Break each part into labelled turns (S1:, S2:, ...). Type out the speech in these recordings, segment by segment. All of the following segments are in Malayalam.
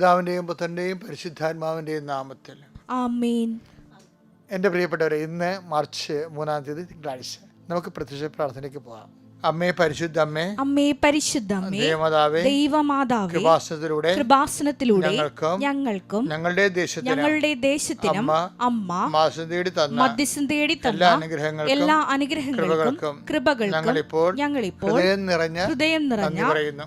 S1: പിതാവിന്റെയും പുത്രന്റെയും പരിശുദ്ധാത്മാവിന്റെയും നാമത്തിൽ. എന്റെ പ്രിയപ്പെട്ടവരെ ഇന്ന് മാർച്ച് മൂന്നാം തീയതി തിങ്കളാഴ്ച. നമുക്ക് പ്രത്യക്ഷ പ്രാർത്ഥനയ്ക്ക് പോകാം. അമ്മേ പരിശുദ്ധ അമ്മേ
S2: പരിശുദ്ധമ്മേ
S1: ദേവമാതാവേ
S2: ദൈവമാതാവേ
S1: കൃപാസനത്തിലൂടെ
S2: കൃപാസനത്തിലൂടെ
S1: ഞങ്ങൾക്കും ഞങ്ങളുടെ ദേശത്തിനും
S2: ഞങ്ങളുടെ ദേശത്തിനും
S1: അമ്മ മാസം തേടി തന്ന
S2: മധ്യസ്ഥം തേടി
S1: എല്ലാ
S2: തന്ന
S1: അനുഗ്രഹങ്ങൾക്കും
S2: എല്ലാ അനുഗ്രഹങ്ങൾക്കും
S1: കൃപകൾക്കും
S2: കൃപകൾക്കും
S1: ഞങ്ങളിപ്പോൾ
S2: ഞങ്ങളിപ്പോൾ
S1: ഹൃദയം നിറഞ്ഞ
S2: ഹൃദയം നിറഞ്ഞ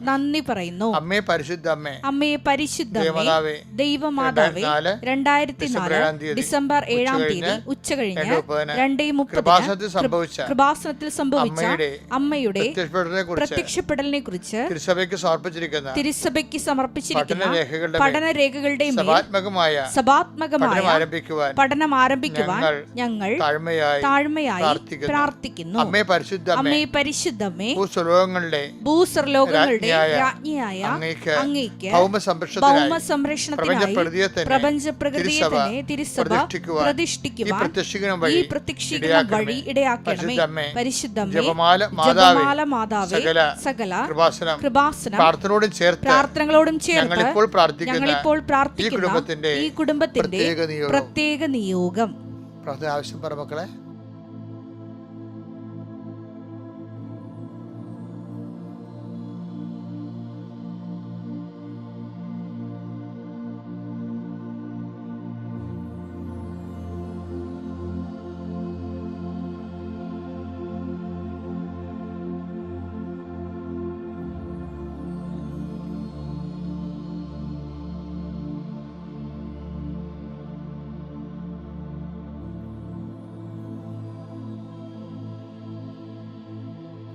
S1: നന്ദി പറയുന്നു. അമ്മേ പരിശുദ്ധ അമ്മേ
S2: അമ്മേ പരിശുദ്ധമേ
S1: ദേവമാതാവേ രണ്ടായിരത്തി നാല് ഡിസംബർ ഏഴാം തീയതി
S2: ഡിസംബർ ഉച്ച കഴിഞ്ഞ്
S1: രണ്ട് മുപ്പതിന്
S2: രണ്ടേ മുപ്പത്
S1: കൃപാസനത്തിൽ സംഭവിച്ച അമ്മയുടെ
S2: അമ്മയുടെ
S1: പ്രത്യക്ഷപ്പെടലിനെ കുറിച്ച് തിരുസഭയ്ക്ക് സമർപ്പിച്ചിരിക്കുന്ന
S2: തിരുസഭയ്ക്ക് സമർപ്പിച്ചിരിക്കുന്ന
S1: പഠനരേഖകളുടെ സഭാത്മകമായ
S2: സഭാത്മകമായ
S1: പഠനം ആരംഭിക്കുവാൻ
S2: പഠനം ആരംഭിക്കുവാൻ
S1: ഞങ്ങൾ താഴ്മയായി
S2: താഴ്മയായി
S1: പ്രാർത്ഥിക്കുന്നു. അമ്മേ പരിശുദ്ധ അമ്മേ
S2: അമ്മേ
S1: ഭൂസ്വലോകങ്ങളുടെ
S2: ഭൂസ്വലോകങ്ങളുടെ
S1: രാജ്ഞിയായ അങ്ങേക്ക് ഭൗമ സംരക്ഷണത്തിനായി
S2: പ്രപഞ്ച പ്രകൃതിയെ തന്നെ തിരുസഭ
S1: പ്രതിഷ്ഠിക്കുവാൻ ഈ പ്രത്യക്ഷീകരണം വഴി
S2: ഇടയാക്കണമേ. പരിശുദ്ധമേ
S1: ജപമാല മാതാവേ
S2: ജപമാല മാതാവേ
S1: സകല കൃപാസനം പ്രാർത്ഥനയോടും ചേർത്ത്
S2: പ്രാർത്ഥനകളോടും ചേർത്ത്
S1: ഞങ്ങൾ ഇപ്പോൾ
S2: ഞങ്ങളിപ്പോൾ പ്രാർത്ഥിക്കുന്ന ഈ കുടുംബത്തിന്റെ
S1: പ്രത്യേക നിയോഗം.
S2: പ്രത്യേക നിയോഗം.
S1: പ്രാർത്ഥന ആവശ്യം പറ മക്കളെ.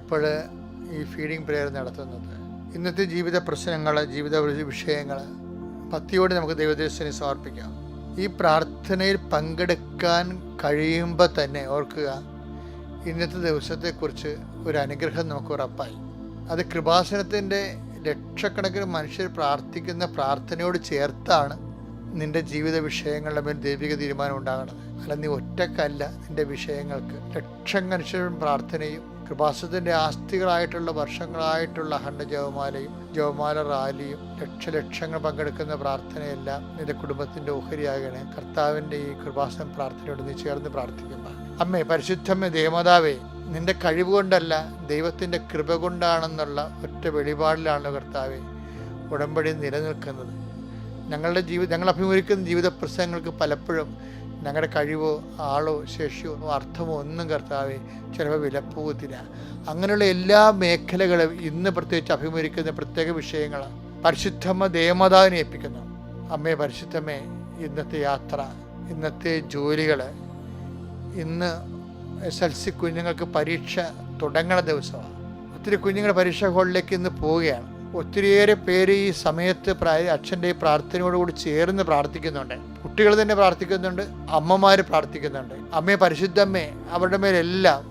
S1: ഇപ്പോൾ ഈ ഫീഡിംഗ് പ്രെയർ നടത്തുന്നത്. ഇന്നത്തെ ജീവിത പ്രശ്നങ്ങൾ ജീവിത വിഷയങ്ങൾ പത്തിയോടെ നമുക്ക് ദൈവദേശത്തിന് സമർപ്പിക്കാം. ഈ പ്രാർത്ഥനയിൽ പങ്കെടുക്കാൻ കഴിയുമ്പോൾ തന്നെ ഓർക്കുക ഇന്നത്തെ ദിവസത്തെക്കുറിച്ച് ഒരു അനുഗ്രഹം നമുക്ക് ഉറപ്പായി. അത് കൃപാസനത്തിന്റെ ലക്ഷക്കണക്കിന് മനുഷ്യർ പ്രാർത്ഥിക്കുന്ന പ്രാർത്ഥനയോട് ചേർത്താണ് നിന്റെ ജീവിത വിഷയങ്ങളുടെ മേൽ ദൈവിക തീരുമാനം ഉണ്ടാകുന്നത് അല്ല നീ ഒറ്റക്കല്ല നിന്റെ വിഷയങ്ങൾക്ക്. ലക്ഷം മനുഷ്യരും പ്രാർത്ഥനയും കൃപാസത്തിന്റെ ആസ്തികളായിട്ടുള്ള വർഷങ്ങളായിട്ടുള്ള അഖണ്ഡ ജവമാലയും ജവമാല റാലിയും ലക്ഷലക്ഷങ്ങൾ പങ്കെടുക്കുന്ന പ്രാർത്ഥനയെല്ലാം നിന്റെ കുടുംബത്തിന്റെ ഓഹരിയാകണേ. കർത്താവിന്റെ ഈ കൃപാസനം പ്രാർത്ഥനയോട് നീ ചേർന്ന് പ്രാർത്ഥിക്കുമ്പോൾ അമ്മേ പരിശുദ്ധമ്മ ദേവമാതാവേ നിന്റെ കഴിവ് കൊണ്ടല്ല ദൈവത്തിന്റെ കൃപ കൊണ്ടാണെന്നുള്ള ഒറ്റ വെളിപാടിലാണ് കർത്താവെ ഉടമ്പടി നിലനിൽക്കുന്നത്. ഞങ്ങളുടെ ജീവിതം ഞങ്ങൾ അഭിമുഖിക്കുന്ന ജീവിത പ്രശ്നങ്ങൾക്ക് പലപ്പോഴും ഞങ്ങളുടെ കഴിവോ ആളോ ശേഷിയോ അർത്ഥമോ ഒന്നും കർത്താവെ ചിലപ്പോൾ വിലപ്പോകത്തില്ല. അങ്ങനെയുള്ള എല്ലാ മേഖലകളും ഇന്ന് പ്രത്യേകിച്ച് അഭിമുഖിക്കുന്ന പ്രത്യേക വിഷയങ്ങൾ പരിശുദ്ധമ്മ ദേവമാതാവിനെ ഏൽപ്പിക്കുന്നു. അമ്മേ പരിശുദ്ധമ്മേ ഇന്നത്തെ യാത്ര ഇന്നത്തെ ജോലികൾ ഇന്ന് എസ് എൽ സി കുഞ്ഞുങ്ങൾക്ക് പരീക്ഷ തുടങ്ങണ ദിവസമാണ്. ഒത്തിരി കുഞ്ഞുങ്ങളുടെ പരീക്ഷ ഹോളിലേക്ക് ഇന്ന് പോവുകയാണ്. ഒത്തിരിയേറെ പേര് ഈ സമയത്ത് പ്രായ അച്ഛന്റെ ഈ പ്രാർത്ഥനയോടുകൂടി ചേർന്ന് പ്രാർത്ഥിക്കുന്നുണ്ട്. കുട്ടികൾ തന്നെ പ്രാർത്ഥിക്കുന്നുണ്ട് അമ്മമാർ പ്രാർത്ഥിക്കുന്നുണ്ട്. അമ്മയെ പരിശുദ്ധമ്മേ അവരുടെ മേലെല്ലാം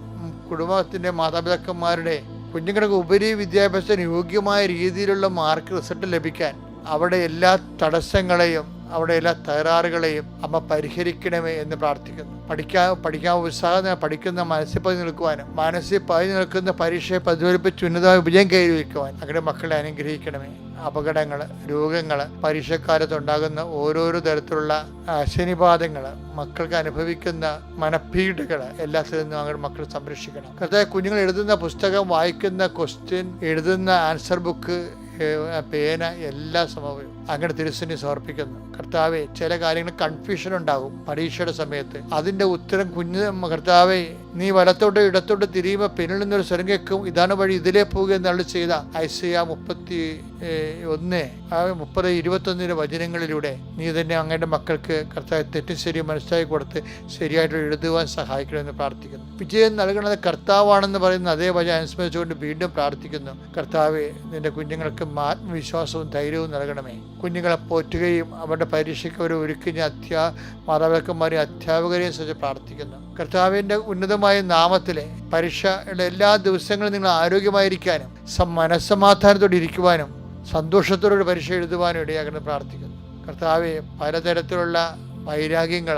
S1: കുടുംബത്തിന്റെ മാതാപിതാക്കന്മാരുടെ കുഞ്ഞുങ്ങൾക്ക് ഉപരി വിദ്യാഭ്യാസത്തിന് യോഗ്യമായ രീതിയിലുള്ള മാർക്ക് റിസൾട്ട് ലഭിക്കാൻ അവിടെ എല്ലാ തടസ്സങ്ങളെയും അവിടെ എല്ലാ തകരാറുകളെയും അമ്മ പരിഹരിക്കണമേ എന്ന് പ്രാർത്ഥിക്കുന്നു. പഠിക്കാൻ പഠിക്കാൻ ഉത്സാഹം പഠിക്കുന്ന മനസ്സിൽ പതി നിൽക്കുവാനും മനസ്സിൽ പതി നിൽക്കുന്ന പരീക്ഷയെ പ്രതിഫലിപ്പിച്ച് ഉന്നതമായ വിജയം കൈവരിക്കുവാൻ അങ്ങനെ മക്കളെ അനുഗ്രഹിക്കണമേ. അപകടങ്ങൾ രോഗങ്ങൾ പരീക്ഷക്കാലത്ത് ഉണ്ടാകുന്ന ഓരോരോ തരത്തിലുള്ള അശനിപാതങ്ങൾ മക്കൾക്ക് അനുഭവിക്കുന്ന മനപ്പീഡകൾ എല്ലാത്തിൽ നിന്നും അങ്ങനെ മക്കൾ സംരക്ഷിക്കണം. കൃത്യമായി കുഞ്ഞുങ്ങൾ എഴുതുന്ന പുസ്തകം വായിക്കുന്ന ക്വസ്റ്റ്യൻ എഴുതുന്ന ആൻസർ ബുക്ക് പേന എല്ലാ സമയവും അങ്ങനെ തിരുസന്നി സമർപ്പിക്കുന്നു. കർത്താവെ ചില കാര്യങ്ങൾ കൺഫ്യൂഷൻ ഉണ്ടാകും. പരീക്ഷയുടെ സമയത്ത് അതിന്റെ ഉത്തരം കുഞ്ഞ് കർത്താവെ നീ വലത്തോട്ട് ഇടത്തോട്ട് തിരിയുമ്പോൾ പിന്നിൽ നിന്നൊരു സ്വരം കേൾക്കും ഇതാണ് വഴി ഇതിലേ പോവുക എന്നാണ് ചെയ്ത ഐസിയ മുപ്പത്തി ഒന്ന് മുപ്പത് ഇരുപത്തൊന്നിന്റെ വചനങ്ങളിലൂടെ നീ തന്നെ അങ്ങയുടെ മക്കൾക്ക് കർത്താവ് തെറ്റും ശരിയും മനസ്സിലാക്കി കൊടുത്ത് ശരിയായിട്ട് എഴുതുവാൻ സഹായിക്കണമെന്ന് പ്രാർത്ഥിക്കുന്നു. വിജയം നൽകുന്നത് കർത്താവാണെന്ന് പറയുന്ന അതേ വചനം അനുസ്മരിച്ചുകൊണ്ട് വീണ്ടും പ്രാർത്ഥിക്കുന്നു. കർത്താവ് നിന്റെ കുഞ്ഞുങ്ങൾക്ക് ആത്മവിശ്വാസവും ധൈര്യവും നൽകണമേ. കുഞ്ഞുങ്ങളെ പോറ്റുകയും അവരുടെ പരീക്ഷയ്ക്ക് അവർ ഒരുക്കുന്ന അധ്യാ മാതാപിതാക്കന്മാരെയും അധ്യാപകരെയും സഹിച്ച് പ്രാർത്ഥിക്കുന്നു. കർത്താവിന്റെ ഉന്നതമായ നാമത്തിലെ പരീക്ഷയുടെ എല്ലാ ദിവസങ്ങളും നിങ്ങൾ ആരോഗ്യമായിരിക്കാനും മനസ്സമാധാനത്തോടെ ഇരിക്കുവാനും സന്തോഷത്തോടെ പരീക്ഷ എഴുതുവാനും ഇടയാകുന്ന പ്രാർത്ഥിക്കുന്നു. കർത്താവെ പലതരത്തിലുള്ള വൈരാഗ്യങ്ങൾ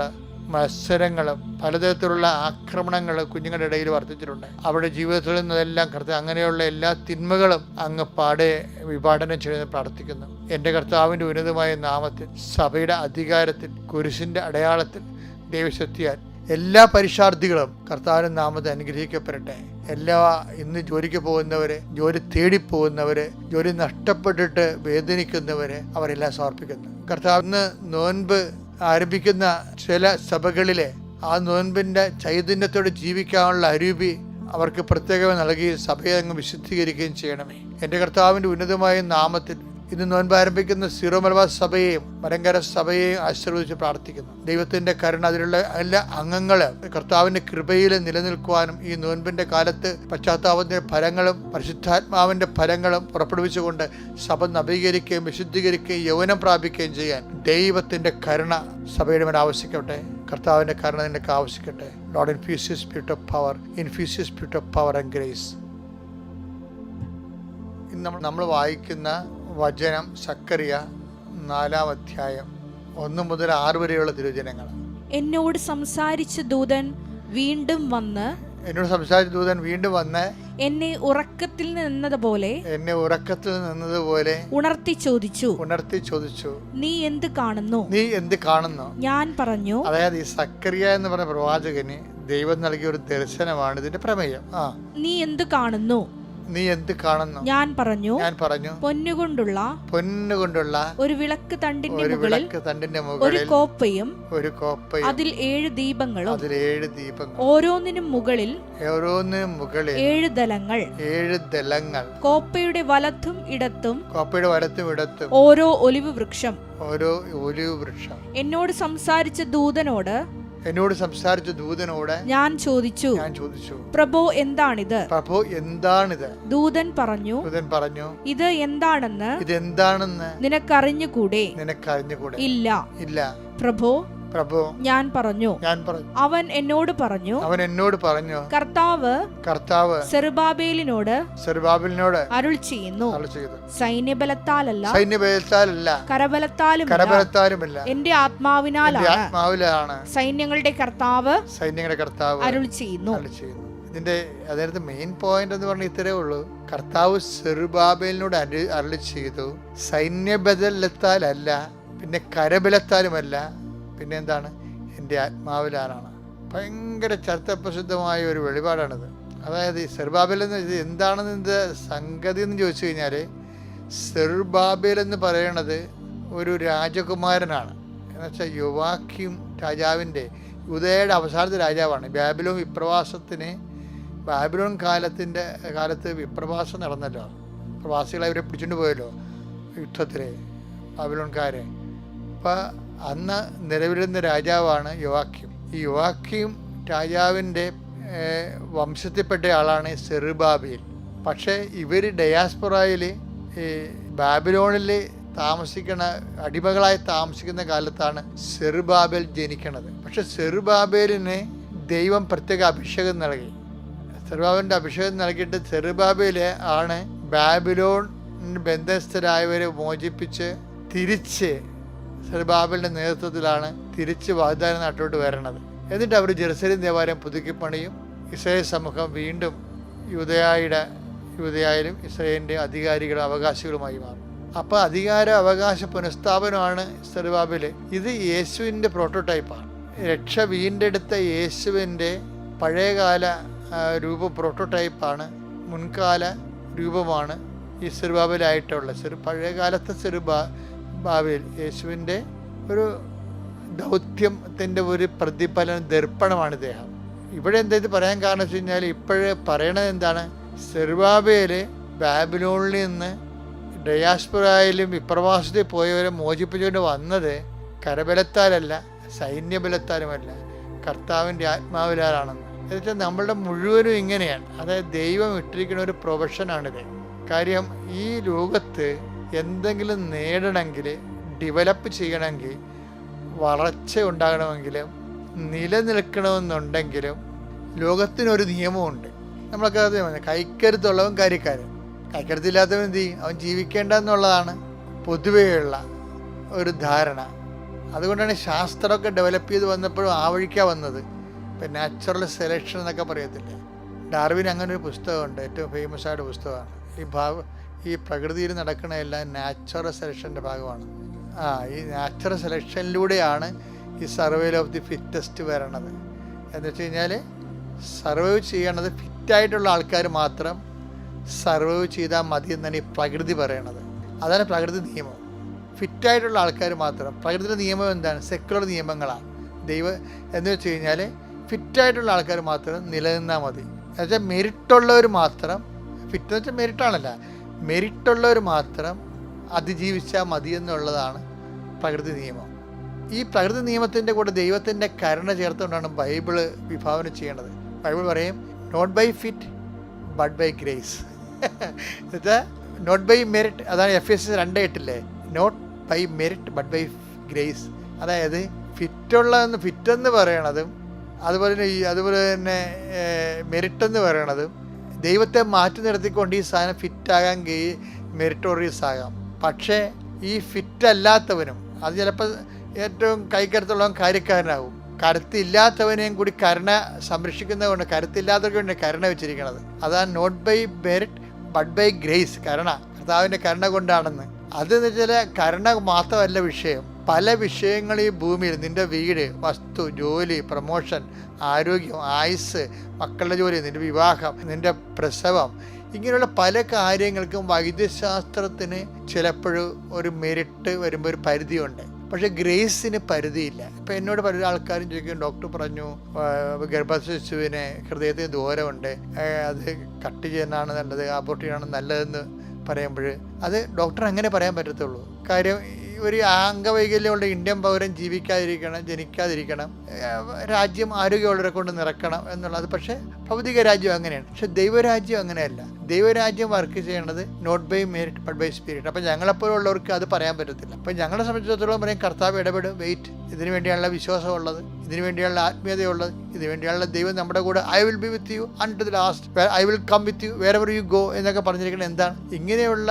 S1: മത്സരങ്ങൾ പലതരത്തിലുള്ള ആക്രമണങ്ങൾ കുഞ്ഞുങ്ങളുടെ ഇടയിൽ വർദ്ധിച്ചിട്ടുണ്ട്. അവരുടെ ജീവിതത്തിൽ നിന്നെല്ലാം കർത്താവ് അങ്ങനെയുള്ള എല്ലാ തിന്മകളും അങ്ങ് പാടെ വിഭാടനം ചെയ്യുന്നത് പ്രാർത്ഥിക്കുന്നു. എന്റെ കർത്താവിന്റെ ഉന്നതമായ നാമത്തിൽ സഭയുടെ അധികാരത്തിൽ കുരിശിന്റെ അടയാളത്തിൽ ദൈവശക്തിയാൽ എല്ലാ പരീക്ഷാർത്ഥികളും കർത്താവിന്റെ നാമത്തെ അനുഗ്രഹിക്കപ്പെടട്ടെ. എല്ലാ ഇന്ന് ജോലിക്ക് പോകുന്നവർ ജോലി തേടിപ്പോകുന്നവർ ജോലി നഷ്ടപ്പെട്ടിട്ട് വേദനിക്കുന്നവർ അവരെല്ലാം സമർപ്പിക്കുന്നു. കർത്താവ് ഇന്ന് നോൻപ് ആരംഭിക്കുന്ന ചില സഭകളിലെ ആ നോൻപിന്റെ ചൈതന്യത്തോടെ ജീവിക്കാനുള്ള അരൂപി അവർക്ക് പ്രത്യേകമായി നൽകി സഭയെ അങ്ങ് വിശുദ്ധീകരിക്കുകയും ചെയ്യണമേ. എന്റെ കർത്താവിന്റെ ഉന്നതമായ നാമത്തിൽ ഇന്ന് നോൻപ് ആരംഭിക്കുന്ന സീറോ മലബാർ സഭയെയും മലങ്കര സഭയെയും ആശീർവദിച്ച് പ്രാർത്ഥിക്കുന്നു. ദൈവത്തിന്റെ കരുണ അതിലുള്ള എല്ലാ അംഗങ്ങളെ കർത്താവിന്റെ കൃപയിൽ നിലനിൽക്കുവാനും ഈ നോൻപിന്റെ കാലത്ത് പശ്ചാത്താപത്തിന്റെ ഫലങ്ങളും പരിശുദ്ധാത്മാവിന്റെ ഫലങ്ങളും പുറപ്പെടുവിച്ചുകൊണ്ട് സഭ നവീകരിക്കുകയും വിശുദ്ധീകരിക്കുകയും യൗവനം പ്രാപിക്കുകയും ചെയ്യാൻ ദൈവത്തിന്റെ കരുണ സഭയുടെ മേൽ ആവശ്യിക്കട്ടെ. കർത്താവിന്റെ കരുണ നിനക്ക് ആവശ്യിക്കട്ടെ. Lord infusions of power infusions of power and grace ഇന്ന് നമ്മൾ വായിക്കുന്ന വചനം സക്കറിയ നാലാം അധ്യായം ഒന്ന് മുതൽ ആറ് വരെയുള്ള തിരുവചനങ്ങൾ.
S3: എന്നോട് സംസാരിച്ച ദൂതൻ വീണ്ടും വന്ന്
S1: എന്നോട് സംസാരിച്ച ദൂതൻ വീണ്ടും വന്ന്
S3: എന്നെ ഉറക്കത്തിൽ നിന്നതുപോലെ
S1: എന്നെ ഉറക്കത്തിൽ നിന്നതുപോലെ
S3: ഉണർത്തി ചോദിച്ചു.
S1: ഉണർത്തി ചോദിച്ചു.
S3: നീ എന്ത് കാണുന്നു?
S1: നീ എന്ത് കാണുന്നു?
S3: ഞാൻ പറഞ്ഞു
S1: അതായത് ഈ സക്കറിയ എന്ന് പറഞ്ഞ പ്രവാചകന് ദൈവം നൽകിയ ഒരു ദർശനമാണ് ഇതിന്റെ പ്രമേയം. ആ.
S3: നീ എന്ത് കാണുന്നു?
S1: നീ എന്ത് കാണുന്നു?
S3: ഞാൻ പറഞ്ഞു
S1: ഞാൻ പറഞ്ഞു
S3: പൊന്നുകൊണ്ടുള്ള
S1: പൊന്നുകൊണ്ടുള്ള
S3: ഒരു വിളക്ക് തണ്ടിന്റെ
S1: ഒരു വിളക്ക് തണ്ടിന്റെ മുകളിൽ ഒരു
S3: കോപ്പയും
S1: ഒരു കോപ്പയും
S3: അതിൽ ഏഴ് ദീപങ്ങളും
S1: അതിൽ ഏഴ് ദീപങ്ങൾ
S3: ഓരോന്നിനും മുകളിൽ
S1: ഓരോന്നിനും മുകളിൽ
S3: ഏഴ് ദലങ്ങൾ
S1: ഏഴ് ദലങ്ങൾ
S3: കോപ്പയുടെ വലത്തും ഇടത്തും
S1: കോപ്പയുടെ വലത്തും ഇടത്തും
S3: ഓരോ ഒലിവ് വൃക്ഷം.
S1: ഓരോ ഒലിവ് വൃക്ഷം.
S3: എന്നോട് സംസാരിച്ച ദൂതനോട്
S1: എന്നോട് സംസാരിച്ച ദൂതനോട്
S3: ഞാൻ ചോദിച്ചു
S1: ഞാൻ ചോദിച്ചു
S3: പ്രഭു എന്താണിത്?
S1: പ്രഭു എന്താണിത്?
S3: ദൂതൻ പറഞ്ഞു
S1: ദൂതൻ പറഞ്ഞു
S3: ഇത് എന്താണെന്ന്
S1: ഇത്
S3: എന്താണെന്ന്
S1: നിനക്കറിഞ്ഞുകൂടെ? നിനക്കറിഞ്ഞുകൂടെ?
S3: ഇല്ല.
S1: ഇല്ല.
S3: പ്രഭോ
S1: പ്രഭു
S3: ഞാൻ പറഞ്ഞു.
S1: ഞാൻ പറഞ്ഞു
S3: അവൻ എന്നോട് പറഞ്ഞു
S1: അവൻ എന്നോട് പറഞ്ഞു
S3: കർത്താവ്
S1: കർത്താവ്
S3: സെറുബാബേലിനോട്
S1: സെറുബാബേലിനോട്
S3: അരുൾ ചെയ്യുന്നു.
S1: ചെയ്തു.
S3: സൈന്യബലത്താലല്ല
S1: സൈന്യബലത്താലല്ല
S3: കരബലത്താലും
S1: കരബലത്താലുമല്ല.
S3: എന്റെ ആത്മാവിനാലാണ്
S1: ആത്മാവിലാണ്
S3: സൈന്യങ്ങളുടെ കർത്താവ്
S1: സൈന്യങ്ങളുടെ കർത്താവ്
S3: അരുൾ ചെയ്യുന്നു.
S1: ഇതിന്റെ അതായത് മെയിൻ പോയിന്റ് എന്ന് പറഞ്ഞാൽ ഇത്രേ ഉള്ളൂ. കർത്താവ് സെറുബാബേലിനോട് അരു അരുളി ചെയ്തു. സൈന്യബലത്താലല്ല പിന്നെ കരബലത്താലുമല്ല പിന്നെ എന്താണ് എന്റെ ആത്മാവിലാനാണ് ഭയങ്കര ചരിത്രപ്രസിദ്ധമായ ഒരു വെളിപാടാണിത്. അതായത് ഈ സെർബാബേൽ എന്ന് ഇത് എന്താണെന്ന് ഇത് സംഗതി എന്ന് ചോദിച്ചു കഴിഞ്ഞാൽ സെർബാബേൽ എന്ന് പറയണത് ഒരു രാജകുമാരനാണ്. എന്നുവെച്ചാൽ യുവാക്യം രാജാവിന്റെ ഉദയയുടെ അവസാനത്തെ രാജാവാണ്. ബാബിലോൺ വിപ്രവാസത്തിന് ബാബിലോൺ കാലത്തിന്റെ കാലത്ത് വിപ്രവാസം നടന്നല്ലോ. പ്രവാസികളെ അവരെ പിടിച്ചുകൊണ്ട് പോയല്ലോ യുദ്ധത്തിൽ ബാബിലോൺകാരെ. അപ്പം അന്ന് നിലവിലുന്ന രാജാവാണ് യുവാക്യം. ഈ യുവാക്യം രാജാവിന്റെ വംശത്തിൽപ്പെട്ട ആളാണ് സെറുബാബേൽ. പക്ഷേ ഇവർ ഡയാസ്പൊറയിൽ ബാബിലോണിൽ താമസിക്കണ അടിമകളായി താമസിക്കുന്ന കാലത്താണ് സെറുബാബേൽ ജനിക്കണത്. പക്ഷെ സെറുബാബേലിന് ദൈവം പ്രത്യേക അഭിഷേകം നൽകി. സെറുബാബിന്റെ അഭിഷേകം നൽകിയിട്ട് സെറുബാബേൽ ആണ് ബാബിലോൺ ബന്ധസ്ഥരായവരെ മോചിപ്പിച്ച് തിരിച്ച് സെറുബാബലിന്റെ നേതൃത്വത്തിലാണ് തിരിച്ച് വാഗ്ദാന നാട്ടിലോട്ട് വരണത്. എന്നിട്ട് അവർ ജെറുസലേം ദേവാലയം പുതുക്കിപ്പണിയും ഇസ്രയേൽ സമൂഹം വീണ്ടും യുവതയായുടെ യുവതയായാലും ഇസ്രയേലിന്റെ അധികാരികളും അവകാശികളുമായി മാറും. അപ്പോൾ അധികാര അവകാശ പുനഃസ്ഥാപനമാണ് സെറുബാബിൽ ഇത് യേശുവിന്റെ പ്രോട്ടോടൈപ്പാണ് രക്ഷ വീണ്ടെടുത്ത യേശുവിന്റെ പഴയകാല രൂപ പ്രോട്ടോടൈപ്പാണ് മുൻകാല രൂപമാണ് ഈ സെറുബാബിലായിട്ടുള്ള സെറു പഴയകാലത്തെ സെറുബാ ബാബിൽ യേശുവിന്റെ ഒരു ദൗത്യത്തിന്റെ ഒരു പ്രതിഫലന ദർപ്പണമാണ് ഇദ്ദേഹം. ഇവിടെ എന്തായാലും പറയാൻ കാരണം വെച്ച് കഴിഞ്ഞാൽ ഇപ്പോഴേ പറയണത് എന്താണ്? സെർവാബയിൽ ബാബിലോണിൽ നിന്ന് ഡയാസ്പുറായാലും വിപ്രവാസത്തിൽ പോയവരെ മോചിപ്പിച്ചുകൊണ്ട് വന്നത് കരബലത്താലല്ല സൈന്യബലത്താലുമല്ല. കർത്താവിന്റെ ആത്മാവിലാലാണെന്ന്. എന്നുവെച്ചാൽ നമ്മളുടെ മുഴുവനും ഇങ്ങനെയാണ്. അതായത് ദൈവം ഇട്ടിരിക്കുന്ന ഒരു പ്രൊഫഷനാണിത്. കാര്യം ഈ ലോകത്ത് എന്തെങ്കിലും നേടണമെങ്കിൽ ഡെവലപ്പ് ചെയ്യണമെങ്കിൽ വളർച്ച ഉണ്ടാകണമെങ്കിലും നിലനിൽക്കണമെന്നുണ്ടെങ്കിലും ലോകത്തിനൊരു നിയമമുണ്ട്. നമ്മളൊക്കെ അത് കൈക്കരുത്തുള്ളവൻ കാര്യക്കാരൻ. കൈക്കരുത്തില്ലാത്തവൻ എന്ത് ചെയ്യും? അവൻ ജീവിക്കേണ്ട എന്നുള്ളതാണ് പൊതുവെയുള്ള ഒരു ധാരണ. അതുകൊണ്ടാണ് ശാസ്ത്രമൊക്കെ ഡെവലപ്പ് ചെയ്ത് വന്നപ്പോഴും ആ വഴിക്കാണ് വന്നത്. ഇപ്പം നാച്ചുറൽ സെലക്ഷൻ എന്നൊക്കെ പറയത്തില്ലേ? ഡാർവിൻ അങ്ങനെ ഒരു പുസ്തകമുണ്ട്. ഏറ്റവും ഫേമസ് ആയിട്ട് പുസ്തകമാണ്. ഈ ഭാവ ഈ പ്രകൃതിയിൽ നടക്കുന്ന എല്ലാം നാച്ചുറൽ സെലക്ഷന്റെ ഭാഗമാണ്. ആ ഈ നാച്ചുറൽ സെലക്ഷനിലൂടെയാണ് ഈ സർവൈവൽ ഓഫ് ദി ഫിറ്റസ്റ്റ് വരണത്. എന്ന് വെച്ച് കഴിഞ്ഞാൽ സർവൈവ് ചെയ്യണത് ഫിറ്റായിട്ടുള്ള ആൾക്കാർ മാത്രം സർവൈവ് ചെയ്താൽ മതി എന്നാണ് ഈ പ്രകൃതി പറയണത്. അതാണ് പ്രകൃതി നിയമം. ഫിറ്റായിട്ടുള്ള ആൾക്കാർ മാത്രം. പ്രകൃതിയുടെ നിയമം എന്താണ്? സെക്കുലർ നിയമങ്ങളാണ് ദൈവ എന്ന് വെച്ച് കഴിഞ്ഞാൽ ഫിറ്റായിട്ടുള്ള ആൾക്കാർ മാത്രം നിലനിന്നാൽ മതി. എന്നുവെച്ചാൽ മെരിറ്റുള്ളവർ മാത്രം ഫിറ്റ് എന്ന് വെച്ചാൽ മെരിറ്റാണല്ല മെരിറ്റുള്ളവർ മാത്രം അതിജീവിച്ചാൽ മതി എന്നുള്ളതാണ് പ്രകൃതി നിയമം. ഈ പ്രകൃതി നിയമത്തിന്റെ കൂടെ ദൈവത്തിന്റെ കരുണ ചേർത്തുകൊണ്ടാണ് ബൈബിൾ വിഭാവനം ചെയ്യേണ്ടത്. ബൈബിൾ പറയും not by fit but by grace എന്നുവെച്ചാൽ നോട്ട് ബൈ മെറിറ്റ് അതാണ് എഫ് എസ് രണ്ട് എട്ടില്ലേ? Not by merit but by grace അതായത് ഫിറ്റുള്ളതെന്ന് ഫിറ്റെന്ന് പറയണതും അതുപോലെ തന്നെ അതുപോലെ തന്നെ മെറിറ്റ് എന്ന് പറയണതും ദൈവത്തെ മാറ്റി നിർത്തിക്കൊണ്ട് ഈ സാധനം ഫിറ്റാകാൻ മെറിറ്റോറിയസ് ആകാം. പക്ഷേ ഈ ഫിറ്റ് അല്ലാത്തവനും അത് ചിലപ്പോൾ ഏറ്റവും കൈക്കരുത്തുള്ളവൻ കാര്യക്കാരനാകും. കരുത്തില്ലാത്തവനെയും കൂടി കരുണ സംരക്ഷിക്കുന്നതുകൊണ്ട് കരുത്തില്ലാത്തവർക്ക് വേണ്ടി കരുണ വെച്ചിരിക്കുന്നത്. അതാണ് not by merit but by grace കരുണ. കർത്താവിന്റെ കരുണ കൊണ്ടാണെന്ന്. അതെന്ന് വെച്ചാൽ കരുണ മാത്രമല്ല വിഷയം. പല വിഷയങ്ങൾ ഈ ഭൂമിയിൽ നിന്റെ വീട് വസ്തു ജോലി പ്രമോഷൻ ആരോഗ്യം ആയുസ് മക്കളുടെ ജോലി നിന്റെ വിവാഹം നിന്റെ പ്രസവം ഇങ്ങനെയുള്ള പല കാര്യങ്ങൾക്കും വൈദ്യശാസ്ത്രത്തിന് ചിലപ്പോഴും ഒരു മെരിട്ട് വരുമ്പോൾ ഒരു പരിധിയുണ്ട്. പക്ഷേ ഗ്രേസിന് പരിധിയില്ല. ഇപ്പം എന്നോട് പല ആൾക്കാരും ചോദിക്കും ഡോക്ടർ പറഞ്ഞു ഗർഭശിശുവിന് ഹൃദയത്തിന് ദൂരമുണ്ട്. അത് കട്ട് ചെയ്യുന്നതാണ് നല്ലത് അബോർട്ട് നല്ലതെന്ന് പറയുമ്പോൾ അത് ഡോക്ടർ അങ്ങനെ പറയാൻ പറ്റത്തുള്ളൂ. കാര്യം ഒരു അംഗവൈകല്യമുള്ള ഇന്ത്യൻ പൗരൻ ജീവിക്കാതിരിക്കണം ജനിക്കാതിരിക്കണം രാജ്യം ആരോഗ്യമുള്ളവരെ കൊണ്ട് നിറക്കണം എന്നുള്ളത്. പക്ഷേ ഭൗതിക രാജ്യം അങ്ങനെയാണ്. പക്ഷെ ദൈവരാജ്യം അങ്ങനെയല്ല. ദൈവരാജ്യം വർക്ക് ചെയ്യേണ്ടത് not by merit but by spirit അപ്പം ഞങ്ങളെപ്പോലുള്ളവർക്ക് അത് പറയാൻ പറ്റത്തില്ല. അപ്പം ഞങ്ങളെ സംബന്ധിച്ചിടത്തോളം പറയും കർത്താവ് ഇടപെടും വെയിറ്റ് ഇതിനു വേണ്ടിയുള്ള വിശ്വാസമുള്ളത്. ഇതിനു വേണ്ടിയുള്ള ആത്മീയതയുള്ളത് ഇതിനു വേണ്ടിയുള്ള ദൈവം നമ്മുടെ കൂടെ I will be with you unto the last I will come with you wherever you go എന്നൊക്കെ പറഞ്ഞിരിക്കുന്നത് എന്താണ്? ഇങ്ങനെയുള്ള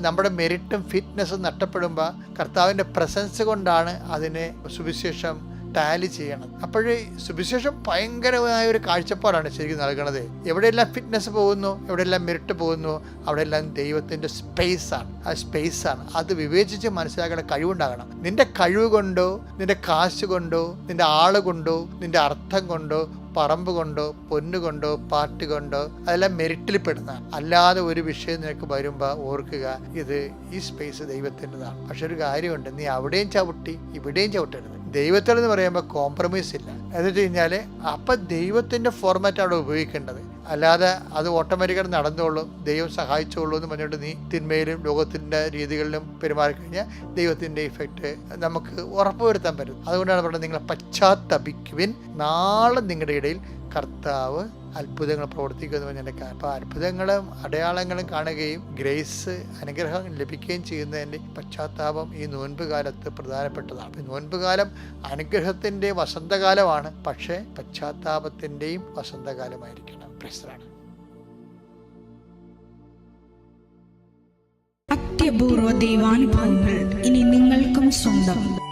S1: നമ്മുടെ മെറിറ്റും ഫിറ്റ്നസ്സും നഷ്ടപ്പെടുമ്പോൾ കർത്താവിന്റെ പ്രസൻസ് കൊണ്ടാണ് അതിനെ സുവിശേഷം ടാലി ചെയ്യണം. അപ്പോഴേ സുവിശേഷം ഭയങ്കരമായ ഒരു കാഴ്ചപ്പാടാണ് ശരിക്കും നൽകുന്നത് എവിടെയെല്ലാം ഫിറ്റ്നസ് പോകുന്നു എവിടെയെല്ലാം മെറിറ്റ് പോകുന്നു അവിടെയെല്ലാം ദൈവത്തിന്റെ സ്പേസാണ് ആ സ്പേസാണ് അത് വിവേചിച്ച് മനസ്സിലാക്കേണ്ട കഴിവുണ്ടാകണം. നിന്റെ കഴിവ് കൊണ്ടോ നിന്റെ കാശ് കൊണ്ടോ നിന്റെ ആൾ കൊണ്ടോ നിന്റെ അർത്ഥം കൊണ്ടോ പറമ്പ് കൊണ്ടോ പൊന്ന് കൊണ്ടോ പാട്ട് കൊണ്ടോ അതെല്ലാം മെരിറ്റിൽ പെടുന്ന. അല്ലാതെ ഒരു വിഷയം നിനക്ക് വരുമ്പോൾ ഓർക്കുക ഇത് ഈ സ്പേസ് ദൈവത്തിന്റെതാണ്. പക്ഷെ ഒരു കാര്യമുണ്ട് നീ അവിടെയും ചവിട്ടി ഇവിടെയും ചവിട്ടരുത്. ദൈവത്തിൽ എന്ന് പറയുമ്പോൾ കോംപ്രമൈസ് ഇല്ല. എന്ന് വെച്ച് കഴിഞ്ഞാൽ അപ്പം ദൈവത്തിന്റെ ഫോർമാറ്റ് അവിടെ ഉപയോഗിക്കേണ്ടത്. അല്ലാതെ അത് ഓട്ടോമാറ്റിക്കായിട്ട് നടന്നോളും ദൈവം സഹായിച്ചോളൂ എന്ന് പറഞ്ഞുകൊണ്ട് നീ തിന്മയിലും ലോകത്തിന്റെ രീതികളിലും പെരുമാറി കഴിഞ്ഞാൽ ദൈവത്തിന്റെ ഇഫക്റ്റ് നമുക്ക് ഉറപ്പുവരുത്താൻ പറ്റും. അതുകൊണ്ടാണ് പറഞ്ഞത് നിങ്ങളെ പശ്ചാത്തപിക്കുവിൻ. നാളെ നിങ്ങളുടെ ഇടയിൽ കർത്താവ് അത്ഭുതങ്ങൾ പ്രവർത്തിക്കുമെന്ന് പറഞ്ഞതിന്റെ അപ്പോൾ അത്ഭുതങ്ങളും അടയാളങ്ങളും കാണുകയും ഗ്രേസ് അനുഗ്രഹം ലഭിക്കുകയും ചെയ്യുന്നതിന്റെ പശ്ചാത്താപം ഈ നോൻപ് കാലത്ത് പ്രധാനപ്പെട്ടതാണ്. ഈ നോൻപ് കാലം അനുഗ്രഹത്തിന്റെ വസന്തകാലമാണ് പക്ഷേ പശ്ചാത്താപത്തിന്റെയും വസന്തകാലമായിരിക്കണം. പ്രശ്നമാണ്
S2: അത്യപൂർവ ദൈവാനുഭവങ്ങൾ ഇനി നിങ്ങൾക്കും സ്വന്തം.